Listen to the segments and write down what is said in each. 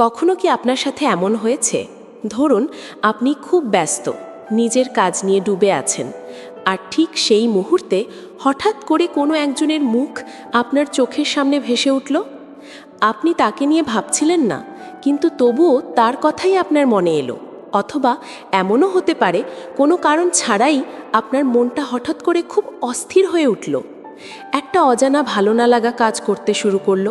কখনো কি আপনার সাথে এমন হয়েছে? ধরুন, আপনি খুব ব্যস্ত, নিজের কাজ নিয়ে ডুবে আছেন, আর ঠিক সেই মুহূর্তে হঠাৎ করে কোনো একজনের মুখ আপনার চোখের সামনে ভেসে উঠল? আপনি তাকে নিয়ে ভাবছিলেন না, কিন্তু তবুও তার কথাই আপনার মনে এলো, অথবা এমনও হতে পারে কোনো কারণ ছাড়াই আপনার মনটা হঠাৎ করে খুব অস্থির হয়ে উঠল। একটা অজানা ভালো না লাগা কাজ করতে শুরু করল।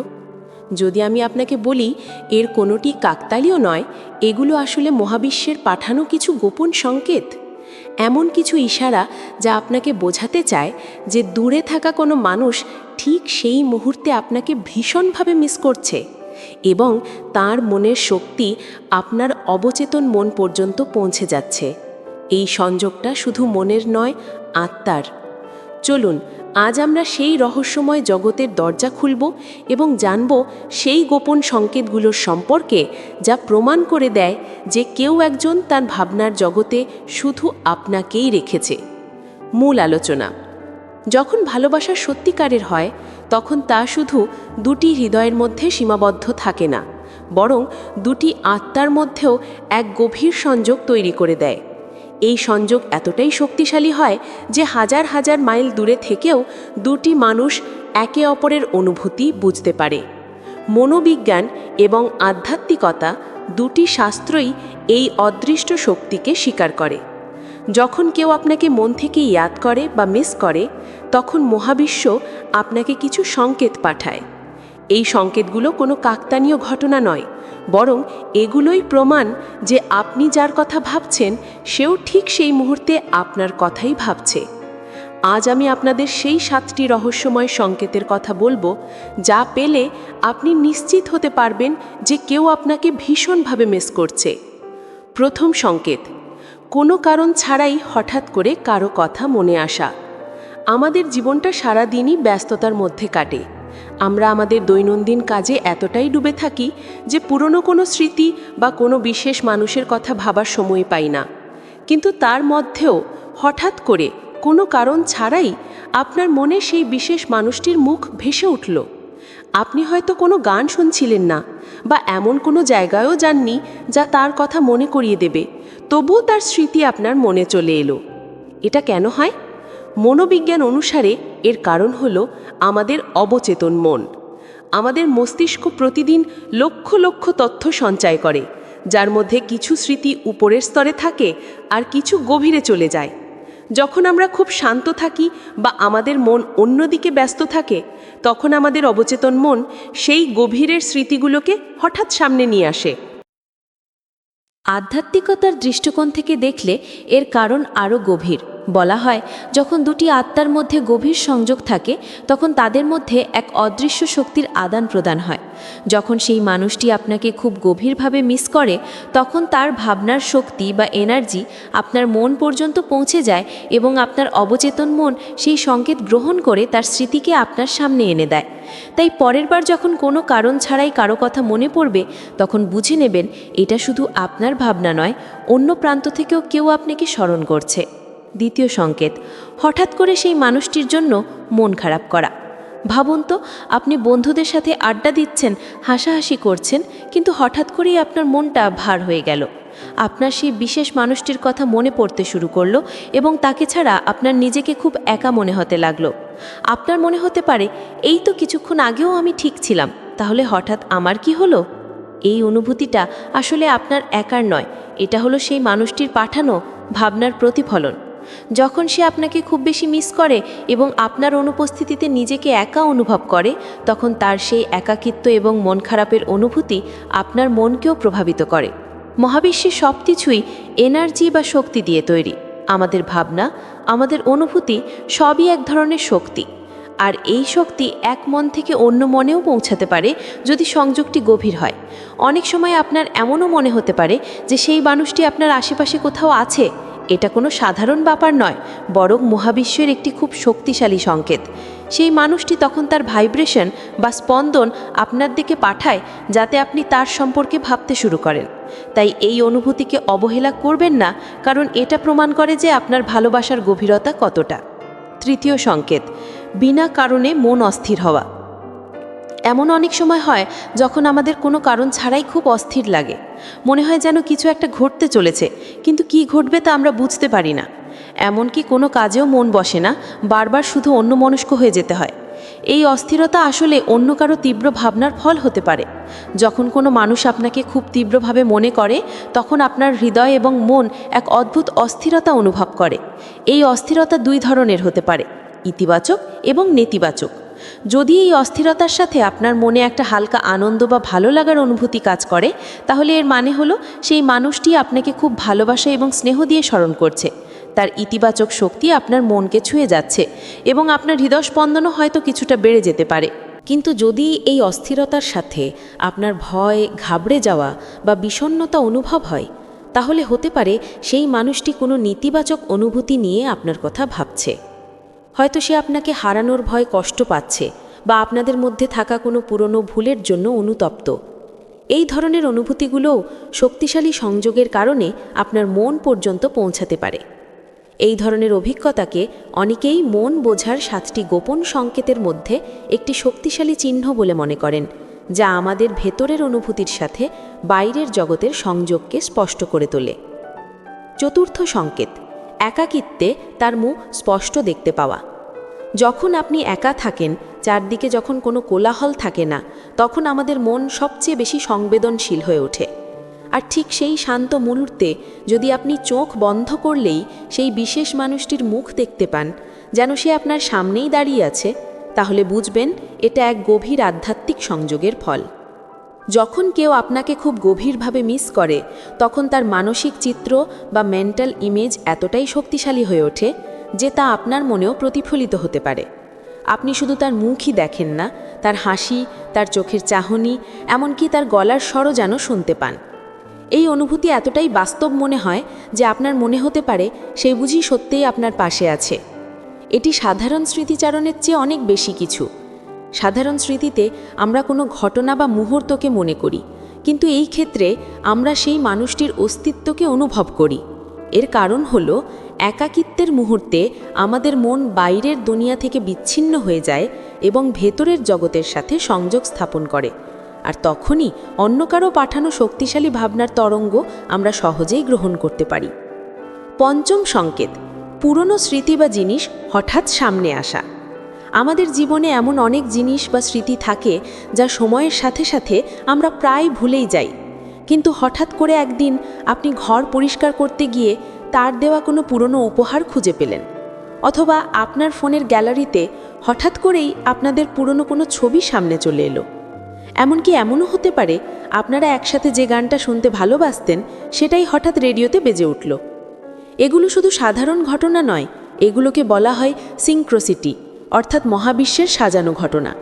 যদি আমি আপনাকে বলি, এর কোনোটি কাকতালীয় নয়, এগুলো আসলে মহাবিশ্বের পাঠানো কিছু গোপন সংকেত। এমন কিছু ইশারা যা আপনাকে বোঝাতে চায় যে দূরে থাকা কোনো মানুষ ঠিক সেই মুহূর্তে আপনাকে ভীষণভাবে মিস করছে এবং তার মনের শক্তি আপনার অবচেতন মন পর্যন্ত পৌঁছে যাচ্ছে। এই সংযোগটা শুধু মনের নয়, আত্মার। চলুন আজ আমরা সেই রহস্যময় জগতের দরজা খুলব এবং জানব সেই গোপন সংকেতগুলোর সম্পর্কে যা প্রমাণ করে দেয় যে কেউ একজন তার ভাবনার জগতে শুধু আপনাকেই রেখেছে। মূল আলোচনা। যখন ভালোবাসা সত্যিকারের হয়, তখন তা শুধু দুটি হৃদয়ের মধ্যে সীমাবদ্ধ থাকে না, বরং দুটি আত্মার মধ্যেও এক গভীর সংযোগ তৈরি করে দেয়। এই সংযোগ এতটাই শক্তিশালী হয় যে হাজার হাজার মাইল দূরে থেকেও দুটি মানুষ একে অপরের অনুভূতি বুঝতে পারে। মনোবিজ্ঞান এবং আধ্যাত্মিকতা দুটি শাস্ত্রই এই অদৃষ্ট শক্তিকে স্বীকার করে। যখন কেউ আপনাকে মন থেকে ইয়াদ করে বা মিস করে, তখন মহাবিশ্ব আপনাকে কিছু সংকেত পাঠায়। এই সংকেতগুলো কোনো কাকতানীয় ঘটনা নয়, বরং এগুলোই প্রমাণ যে আপনি যার কথা ভাবছেন, সেও ঠিক সেই মুহূর্তে আপনার কথাই ভাবছে। আজ আমি আপনাদের সেই সাতটি রহস্যময় সংকেতের কথা বলব, যা পেলে আপনি নিশ্চিত হতে পারবেন যে কেউ আপনাকে ভীষণভাবে মিস করছে। প্রথম সংকেত, কোনো কারণ ছাড়াই হঠাৎ করে কারও কথা মনে আসা। আমাদের জীবনটা সারাদিনই ব্যস্ততার মধ্যে কাটে। আমরা আমাদের দৈনন্দিন কাজে এতটাই ডুবে থাকি যে পুরনো কোনো স্মৃতি বা কোনো বিশেষ মানুষের কথা ভাবার সময় পাই না। কিন্তু তার মধ্যেও হঠাৎ করে কোনো কারণ ছাড়াই আপনার মনে সেই বিশেষ মানুষটির মুখ ভেসে উঠল। আপনি হয়তো কোনো গান শুনছিলেন না বা এমন কোনো জায়গায়ও যাননি যা তার কথা মনে করিয়ে দেবে, তবুও তার স্মৃতি আপনার মনে চলে এলো। এটা কেন হয়? মনোবিজ্ঞান অনুসারে এর কারণ হল আমাদের অবচেতন মন। আমাদের মস্তিষ্ক প্রতিদিন লক্ষ লক্ষ তথ্য সঞ্চয় করে, যার মধ্যে কিছু স্মৃতি উপরের স্তরে থাকে আর কিছু গভীরে চলে যায়। যখন আমরা খুব শান্ত থাকি বা আমাদের মন অন্যদিকে ব্যস্ত থাকে, তখন আমাদের অবচেতন মন সেই গভীরের স্মৃতিগুলোকে হঠাৎ সামনে নিয়ে আসে। আধ্যাত্মিকতার দৃষ্টিকোণ থেকে দেখলে এর কারণ আরও গভীর। বলা হয়, যখন দুটি আত্মার মধ্যে গভীর সংযোগ থাকে, তখন তাদের মধ্যে এক অদৃশ্য শক্তির আদান প্রদান হয়। যখন সেই মানুষটি আপনাকে খুব গভীরভাবে মিস করে, তখন তার ভাবনার শক্তি বা এনার্জি আপনার মন পর্যন্ত পৌঁছে যায় এবং আপনার অবচেতন মন সেই সংকেত গ্রহণ করে তার স্মৃতিকে আপনার সামনে এনে দেয়। তাই পরের বার যখন কোনো কারণ ছাড়াই কারও কথা মনে পড়বে, তখন বুঝে নেবেন, এটা শুধু আপনার ভাবনা নয়, অন্য প্রান্ত থেকেও কেউ আপনাকে স্মরণ করছে। দ্বিতীয় সংকেত, হঠাৎ করে সেই মানুষটির জন্য মন খারাপ করা। ভাবুন তো, আপনি বন্ধুদের সাথে আড্ডা দিচ্ছেন, হাসাহাসি করছেন, কিন্তু হঠাৎ করেই আপনার মনটা ভার হয়ে গেল। আপনার সেই বিশেষ মানুষটির কথা মনে পড়তে শুরু করল এবং তাকে ছাড়া আপনার নিজেকে খুব একা মনে হতে লাগল। আপনার মনে হতে পারে, এই তো কিছুক্ষণ আগেও আমি ঠিক ছিলাম, তাহলে হঠাৎ আমার কি হলো? এই অনুভূতিটা আসলে আপনার একার নয়, এটা হলো সেই মানুষটির পাঠানো ভাবনার প্রতিফলন। যখন সে আপনাকে খুব বেশি মিস করে এবং আপনার অনুপস্থিতিতে নিজেকে একা অনুভব করে, তখন তার সেই একাকিত্ব এবং মন খারাপের অনুভূতি আপনার মনকেও প্রভাবিত করে। মহাবিশ্বে সব কিছুই এনার্জি বা শক্তি দিয়ে তৈরি। আমাদের ভাবনা, আমাদের অনুভূতি সবই এক ধরনের শক্তি। আর এই শক্তি এক মন থেকে অন্য মনেও পৌঁছাতে পারে যদি সংযোগটি গভীর হয়। অনেক সময় আপনার এমনও মনে হতে পারে যে সেই মানুষটি আপনার আশেপাশে কোথাও আছে। এটা কোনো সাধারণ ব্যাপার নয়, বরং মহাবিশ্বের একটি খুব শক্তিশালী সংকেত। সেই মানুষটি তখন তার ভাইব্রেশন বা স্পন্দন আপনার দিকে পাঠায় যাতে আপনি তার সম্পর্কে ভাবতে শুরু করেন। তাই এই অনুভূতিকে অবহেলা করবেন না, কারণ এটা প্রমাণ করে যে আপনার ভালোবাসার গভীরতা কতটা। তৃতীয় সংকেত, বিনা কারণে মন অস্থির হওয়া। এমন অনেক সময় হয় যখন আমাদের কোনো কারণ ছাড়াই খুব অস্থির লাগে। মনে হয় যেন কিছু একটা ঘটতে চলেছে, কিন্তু কি ঘটবে তা আমরা বুঝতে পারি না। এমনকি কোনো কাজেও মন বসে না, বারবার শুধু অন্য মনস্ক হয়ে যেতে হয়। এই অস্থিরতা আসলে অন্য কারও তীব্র ভাবনার ফল হতে পারে। যখন কোনো মানুষ আপনাকে খুব তীব্রভাবে মনে করে, তখন আপনার হৃদয় এবং মন এক অদ্ভুত অস্থিরতা অনুভব করে। এই অস্থিরতা দুই ধরনের হতে পারে, ইতিবাচক এবং নেতিবাচক। যদি এই অস্থিরতার সাথে আপনার মনে একটা হালকা আনন্দ বা ভালো লাগার অনুভূতি কাজ করে, তাহলে এর মানে হলো সেই মানুষটি আপনাকে খুব ভালোবাসা এবং স্নেহ দিয়ে স্মরণ করছে। তার ইতিবাচক শক্তি আপনার মনকে ছুঁয়ে যাচ্ছে এবং আপনার হৃদয়স্পন্দনও হয়তো কিছুটা বেড়ে যেতে পারে। কিন্তু যদি এই অস্থিরতার সাথে আপনার ভয়, ঘাবড়ে যাওয়া বা বিষণ্ণতা অনুভব হয়, তাহলে হতে পারে সেই মানুষটি কোনো নেতিবাচক অনুভূতি নিয়ে আপনার কথা ভাবছে। হয়তো সে আপনাকে হারানোর ভয় কষ্ট পাচ্ছে বা আপনাদের মধ্যে থাকা কোনো পুরনো ভুলের জন্য অনুতপ্ত। এই ধরনের অনুভূতিগুলোও শক্তিশালী সংযোগের কারণে আপনার মন পর্যন্ত পৌঁছাতে পারে। এই ধরনের অভিজ্ঞতাকে অনেকেই মন বোঝার সাতটি গোপন সংকেতের মধ্যে একটি শক্তিশালী চিহ্ন বলে মনে করেন, যা আমাদের ভেতরের অনুভূতির সাথে বাইরের জগতের সংযোগকে স্পষ্ট করে তোলে। চতুর্থ সংকেত একাকিত্বে তার মুখ স্পষ্ট দেখতে পাওয়া। যখন আপনি একা থাকেন, চারদিকে যখন কোনো কোলাহল থাকে না, তখন আমাদের মন সবচেয়ে বেশি সংবেদনশীল হয়ে ওঠে। আর ঠিক সেই শান্ত মুহূর্তে যদি আপনি চোখ বন্ধ করলেই সেই বিশেষ মানুষটির মুখ দেখতে পান, যেন সে আপনার সামনেই দাঁড়িয়ে আছে, তাহলে বুঝবেন এটা এক গভীর আধ্যাত্মিক সংযোগের ফল। যখন কেউ আপনাকে খুব গভীরভাবে মিস করে, তখন তার মানসিক চিত্র বা মেন্টাল ইমেজ এতটাই শক্তিশালী হয়ে ওঠে যে তা আপনার মনেও প্রতিফলিত হতে পারে। আপনি শুধু তার মুখই দেখেন না, তার হাসি, তার চোখের চাহনি, এমনকি তার গলার স্বরও যেন শুনতে পান। এই অনুভূতি এতটাই বাস্তব মনে হয় যে আপনার মনে হতে পারে সে বুঝি সত্যিই আপনার পাশে আছে। এটি সাধারণ স্মৃতিচারণের চেয়ে অনেক বেশি কিছু। সাধারণ স্মৃতিতে আমরা কোনো ঘটনা বা মুহূর্তকে মনে করি, কিন্তু এই ক্ষেত্রে আমরা সেই মানুষটির অস্তিত্বকে অনুভব করি। এর কারণ হল, একাকিত্বের মুহূর্তে আমাদের মন বাইরের দুনিয়া থেকে বিচ্ছিন্ন হয়ে যায় এবং ভেতরের জগতের সাথে সংযোগ স্থাপন করে। আর তখনই অন্য কারও পাঠানো শক্তিশালী ভাবনার তরঙ্গ আমরা সহজেই গ্রহণ করতে পারি। পঞ্চম সংকেত, পুরনো স্মৃতি বা জিনিস হঠাৎ সামনে আসা। আমাদের জীবনে এমন অনেক জিনিস বা স্মৃতি থাকে যা সময়ের সাথে সাথে আমরা প্রায় ভুলেই যাই। কিন্তু হঠাৎ করে একদিন আপনি ঘর পরিষ্কার করতে গিয়ে তার দেওয়া কোনো পুরনো উপহার খুঁজে পেলেন। অথবা আপনার ফোনের গ্যালারিতে হঠাৎ করেই আপনাদের পুরনো কোনো ছবি সামনে চলে এলো। এমনকি এমনও হতে পারে আপনারা একসাথে যে গানটা শুনতে ভালোবাসতেন সেটাই হঠাৎ রেডিওতে বেজে উঠল। এগুলো শুধু সাধারণ ঘটনা নয়, এগুলোকে বলা হয় সিঙ্ক্রোসিটি। অর্থাৎ মহাবিশ্বের সাজানো ঘটনা।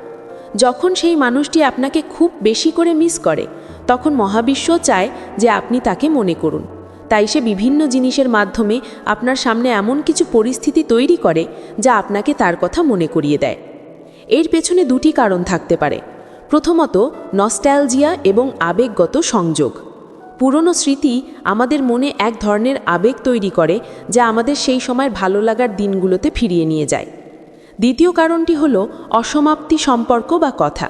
যখন সেই মানুষটি আপনাকে খুব বেশি করে মিস করে, তখন মহাবিশ্ব চায় যে আপনি তাকে মনে করুন। তাই সে বিভিন্ন জিনিসের মাধ্যমে আপনার সামনে এমন কিছু পরিস্থিতি তৈরি করে যা আপনাকে তার কথা মনে করিয়ে দেয়। এর পেছনে দুটি কারণ থাকতে পারে। প্রথমত নস্ট্যালজিয়া এবং আবেগগত সংযোগ। পুরনো স্মৃতি আমাদের মনে এক ধরনের আবেগ তৈরি করে যা আমাদের সেই সময় ভালো লাগার দিনগুলোতে ফিরিয়ে নিয়ে যায়। দ্বিতীয় কারণটি হল অসমাপ্তি সম্পর্ক বা কথা।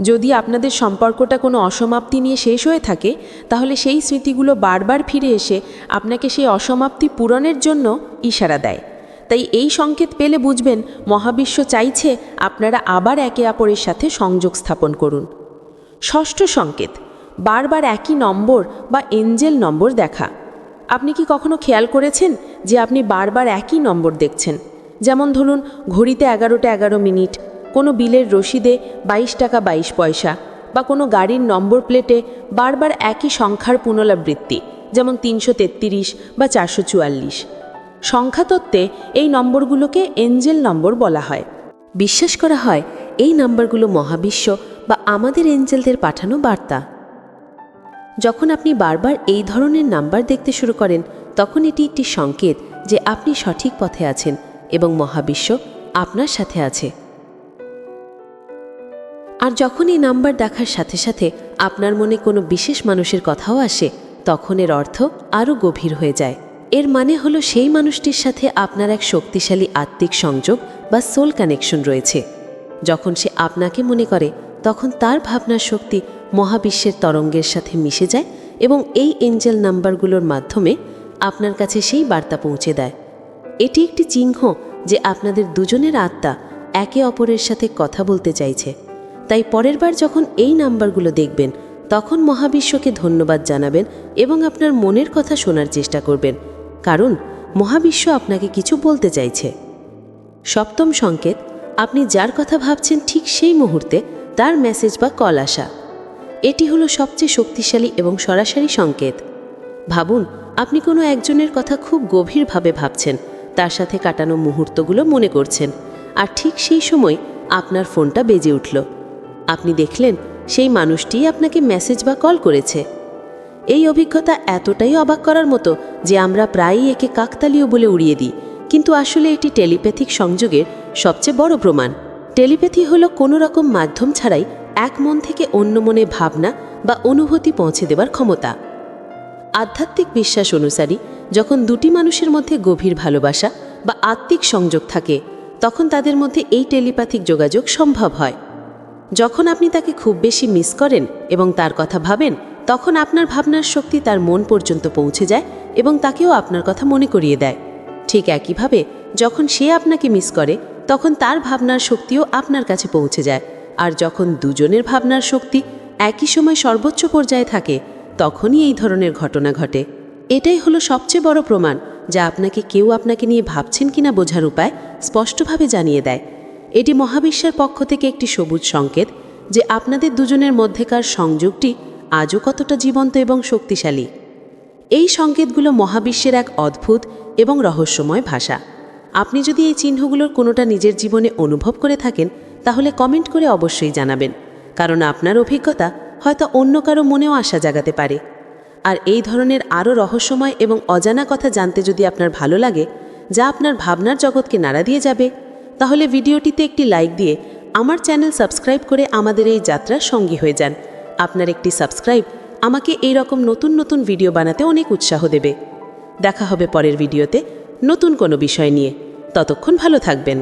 যদি আপনাদের সম্পর্কটা কোনো অসমাপ্তি নিয়ে শেষ হয়ে থাকে, তাহলে সেই স্মৃতিগুলো বারবার ফিরে এসে আপনাকে সেই অসমাপ্তি পূরণের জন্য ইশারা দেয়। তাই এই সংকেত পেলে বুঝবেন, মহাবিশ্ব চাইছে আপনারা আবার একে অপরের সাথে সংযোগ স্থাপন করুন। ষষ্ঠ সংকেত, বারবার একই নম্বর বা এঞ্জেল নম্বর দেখা। আপনি কি কখনো খেয়াল করেছেন যে আপনি বারবার একই নম্বর দেখছেন? যেমন ধরুন, ঘড়িতে এগারোটা এগারো মিনিট, কোনো বিলের রসিদে বাইশ টাকা বাইশ পয়সা বা কোনো গাড়ির নম্বর প্লেটে বারবার একই সংখ্যার পুনরাবৃত্তি, যেমন তিনশো তেত্রিশ বা চারশো চুয়াল্লিশ। সংখ্যাতত্ত্বে এই নম্বরগুলোকে এঞ্জেল নম্বর বলা হয়। বিশ্বাস করা হয়, এই নাম্বারগুলো মহাবিশ্ব বা আমাদের এঞ্জেলদের পাঠানো বার্তা। যখন আপনি বারবার এই ধরনের নাম্বার দেখতে শুরু করেন, তখন এটি একটি সংকেত যে আপনি সঠিক পথে আছেন এবং মহাবিশ্ব আপনার সাথে আছে। আর যখন এই নাম্বার দেখার সাথে সাথে আপনার মনে কোনো বিশেষ মানুষের কথাও আসে, তখন এর অর্থ আরও গভীর হয়ে যায়। এর মানে হলো সেই মানুষটির সাথে আপনার এক শক্তিশালী আত্মিক সংযোগ বা সোল কানেকশন রয়েছে। যখন সে আপনাকে মনে করে, তখন তার ভাবনার শক্তি মহাবিশ্বের তরঙ্গের সাথে মিশে যায় এবং এই এঞ্জেল নাম্বারগুলোর মাধ্যমে আপনার কাছে সেই বার্তা পৌঁছে দেয়। এটি একটি চিহ্ন যে আপনাদের দুজনের আত্মা একে অপরের সাথে কথা বলতে চাইছে। তাই পরের বার যখন এই নাম্বারগুলো দেখবেন, তখন মহাবিশ্বকে ধন্যবাদ জানাবেন এবং আপনার মনের কথা শোনার চেষ্টা করবেন, কারণ মহাবিশ্ব আপনাকে কিছু বলতে চাইছে। সপ্তম সংকেত, আপনি যার কথা ভাবছেন ঠিক সেই মুহূর্তে তার মেসেজ বা কল আসা। এটি হলো সবচেয়ে শক্তিশালী এবং সরাসরি সংকেত। ভাবুন, আপনি কোনো একজনের কথা খুব গভীরভাবে ভাবছেন তার সাথে কাটানো মুহূর্তগুলো মনে করছেন। আর ঠিক সেই সময় আপনার ফোনটা বেজে উঠল। আপনি দেখলেন সেই মানুষটিই আপনাকে মেসেজ বা কল করেছে। এই অভিজ্ঞতা এতটাই অবাক করার মতো যে আমরা প্রায়ই একে কাকতালীয় বলে উড়িয়ে দিই। কিন্তু আসলে এটি টেলিপ্যাথিক সংযোগের সবচেয়ে বড় প্রমাণ। টেলিপ্যাথি হলো কোনো রকম মাধ্যম ছাড়াই এক মন থেকে অন্য মনে ভাবনা বা অনুভূতি পৌঁছে দেওয়ার ক্ষমতা। আধ্যাত্মিক বিশ্বাস অনুসারী যখন দুটি মানুষের মধ্যে গভীর ভালোবাসা বা আত্মিক সংযোগ থাকে, তখন তাদের মধ্যে এই টেলিপ্যাথিক যোগাযোগ সম্ভব হয়। যখন আপনি তাকে খুব বেশি মিস করেন এবং তার কথা ভাবেন, তখন আপনার ভাবনার শক্তি তার মন পর্যন্ত পৌঁছে যায় এবং তাকেও আপনার কথা মনে করিয়ে দেয়। ঠিক একইভাবে, যখন সে আপনাকে মিস করে, তখন তার ভাবনার শক্তিও আপনার কাছে পৌঁছে যায়। আর যখন দুজনের ভাবনার শক্তি একই সময় সর্বোচ্চ পর্যায়ে থাকে, তখনই এই ধরনের ঘটনা ঘটে। এটাই হলো সবচেয়ে বড় প্রমাণ যা আপনাকে কেউ আপনাকে নিয়ে ভাবছেন কিনা বোঝার উপায় স্পষ্টভাবে জানিয়ে দেয়। এটি মহাবিশ্বের পক্ষ থেকে একটি সবুজ সংকেত যে আপনাদের দুজনের মধ্যেকার সংযোগটি আজও কতটা জীবন্ত এবং শক্তিশালী। এই সংকেতগুলো মহাবিশ্বের এক অদ্ভুত এবং রহস্যময় ভাষা। আপনি যদি এই চিহ্নগুলোর কোনোটা নিজের জীবনে অনুভব করে থাকেন, তাহলে কমেন্ট করে অবশ্যই জানাবেন, কারণ আপনার অভিজ্ঞতা হয়তো অন্য কারও মনেও আশা জাগাতে পারে। আর এই ধরনের আরও রহস্যময় এবং অজানা কথা জানতে যদি আপনার ভালো লাগে, যা আপনার ভাবনার জগৎকে নাড়া দিয়ে যাবে, তাহলে ভিডিওটিতে একটি লাইক দিয়ে আমার চ্যানেল সাবস্ক্রাইব করে আমাদের এই যাত্রার সঙ্গী হয়ে যান। আপনার একটি সাবস্ক্রাইব আমাকে এই রকম নতুন নতুন ভিডিও বানাতে অনেক উৎসাহ দেবে। দেখা হবে পরের ভিডিওতে নতুন কোনো বিষয় নিয়ে। ততক্ষণ ভালো থাকবেন।